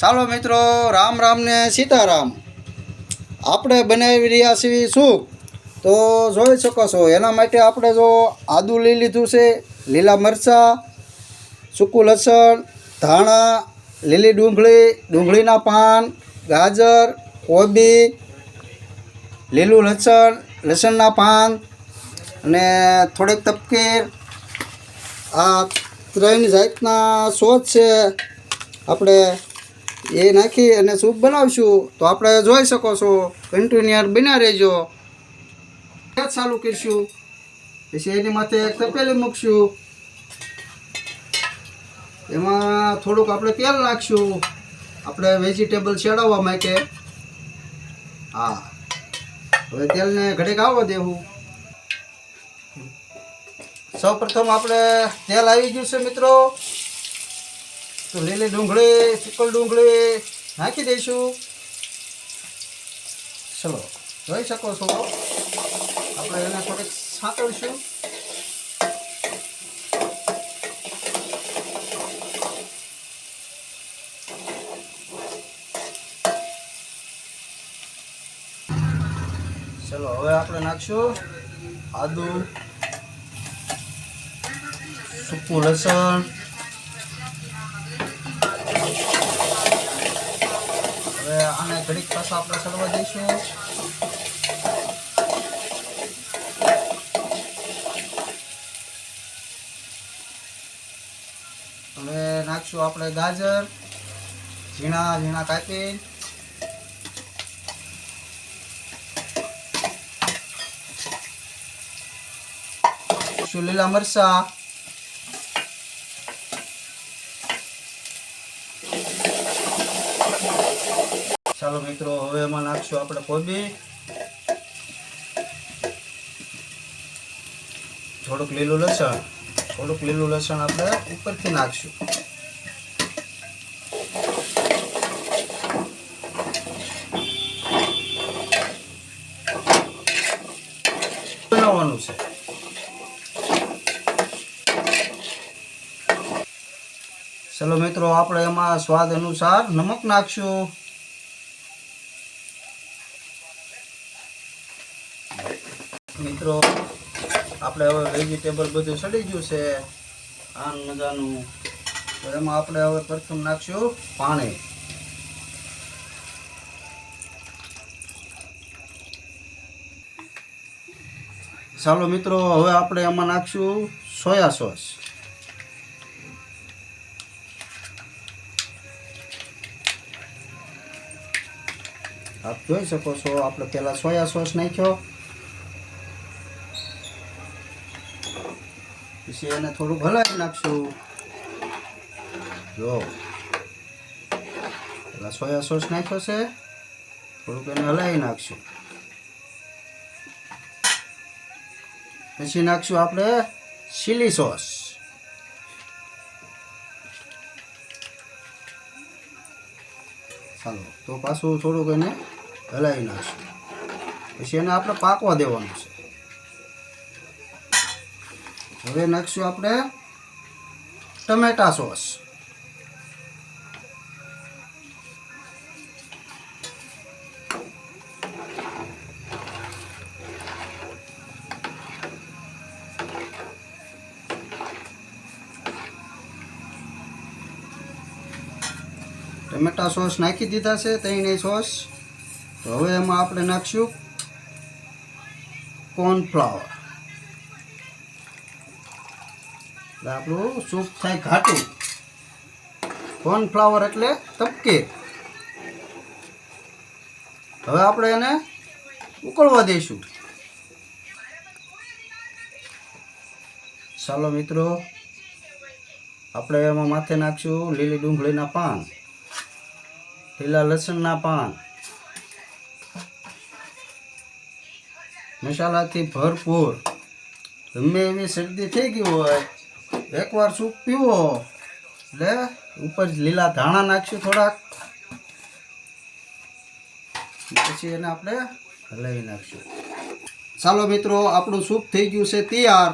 ચાલો મિત્રો, રામ રામ ને સીતારામ. આપણે બનાવી રહ્યા છીએ સૂપ. તો જોઈ શકો છો, એના માટે આપણે જો આદુ લઈ લીધું છે, લીલા મરચાં, સૂકું લસણ, ધાણા, લીલી ડુંગળી, ડુંગળીના પાન, ગાજર, કોબી, લીલું લસણ, લસણના પાન અને થોડીક તપકીર. આ ત્રણ જાતના સોસ છે. આપણે એ નાખી અને સૂપ બનાવશું. તો આપણે જોઈ શકો છો કન્ટિન્યુઅર બના રહેજો. ગેસ ચાલુ કરીશું. પછી એની માથે એક તપેલી મૂકશું. એમાં થોડુંક આપણે તેલ નાખશું. આપણે વેજીટેબલ ચડાવવા માટે હા. હવે તેલને ઘડીક આવવા દેવું. સૌ પ્રથમ આપણે તેલ આવી ગયું છે મિત્રો. તો લીલી ડુંગળી ચીકલ ડુંગળી. નાખી દઈશું. ચલો, જોઈ શકો છો. આપણે એને થોડીક સાંતળશું. ચલો, હવે આપણે નાખશું આદુ, સૂકું લસણ. હવે આને ઘડીક પાછા આપણે સડવા દઈશું હવે નાખશું આપણે ગાજર, ઝીણા ઝીણા કાપી. લીલા મરચા. ચાલો મિત્રો, હવે એમાં નાખશું આપણે કોબી. થોડુંક લીલું લસણ, થોડુંક લીલું લસણ આપણે ઉપરથી નાખશું. બનાવવાનું છે. ચલો મિત્રો, આપણે એમાં સ્વાદ અનુસાર નમક નાખશું. મિત્રો, આપણે હવે વેજીટેબલ બધું સડી ગયું છે. આન મજાનું તો એમાં આપણે હવે પ્રથમ નાખશું પાણી. ચાલો મિત્રો, હવે આપણે એમાં નાખશું સોયા સોસ આપ જોઈ શકો છો, આપણે પહેલાં સોયા સોસ નાખ્યો. પછી એને થોડુંક હલાવી નાખશું. જો. પેલા સોયા સોસ નાખ્યો છે. થોડુંક એને હલાવી નાખશું. પછી નાખશું આપણે ચીલી સોસ ચાલો, તો પાછું થોડુંક એને હલાવી નાખશું. પછી એને આપણે પાકવા દેવાનું છે. હવે નાખશું આપણે ટમેટા સોસ. ટમેટા સોસ નાખી દીધા છે, ત્રણેય સોસ. તો હવે એમાં આપણે નાખશું કોર્નફ્લાવર આપણું સૂપ થાય ઘાટું. કોર્નફ્લાવર એટલે તપકે. હવે આપણે એને ઉકળવા દઈશું. ચાલો મિત્રો, આપણે એમાં માથે નાખશું લીલી ડુંગળીના પાન, લીલા લસણના પાન. મસાલાથી ભરપૂર. ગમે એવી શરદી થઈ ગઈ હોય એકવાર સૂપ પીવો. એટલે ઉપર લીલા ધાણા નાખશું થોડાક. પછી એને આપણે હલાવી નાખશું. ચાલો મિત્રો, આપણું સૂપ થઈ ગયું છે તૈયાર.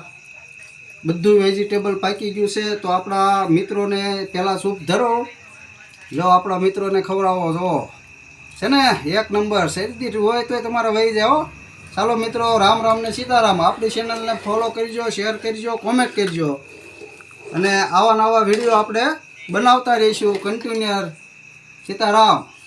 બધું વેજીટેબલ પાકી ગયું છે, તો આપણા મિત્રોને પહેલાં સૂપ ધરો. જો આપણા મિત્રોને ખવડાવો જો છે ને, એક નંબર. શેરદી હોય તો તમારે વહી જાઓ ચાલો મિત્રો, રામ રામ ને સીતારામ. આપણી ચેનલને ફોલો કરજો શેર કરજો કોમેન્ટ કરજો. અને આવા નવા વીડિયો આપણે બનાવતા રહીશું. કન્ટિન્યુઅર સીતારામ.